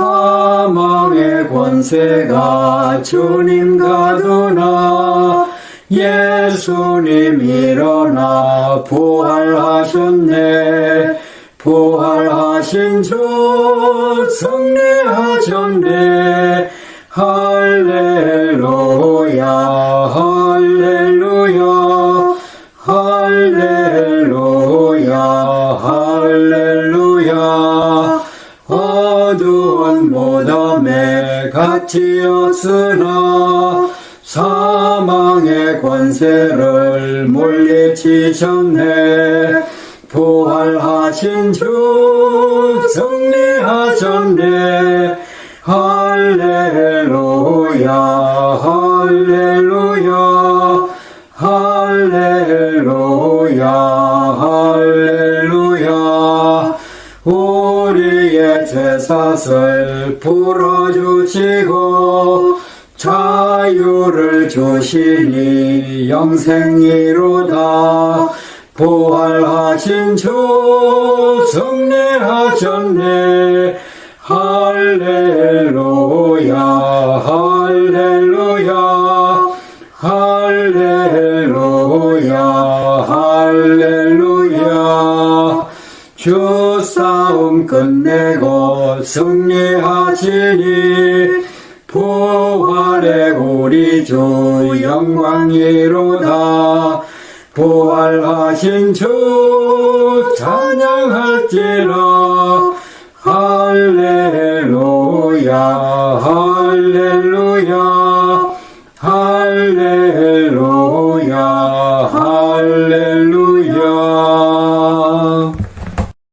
사망의 권세가 주님 가두나 예수님 일어나 부활하셨네. 부활하신 주 승리하셨네. 할렐루야 어두운 무덤에 갇히었으나 사망의 권세를 물리치셨네. 부활하신 주 승리하셨네. 할렐루야 할렐루야 할렐루야 할렐루야 우리의 죄사슬 풀어주시고 자유를 주시니 영생이로다. 부활하신 주 승리하셨네. 할렐루야 할렐루야 할렐루야 할렐루야 주 싸움 끝내고 승리하시니 부활의 우리 주 영광이로다. 부활하신 주 찬양할지라. 할렐루야 할렐루야 할렐루야.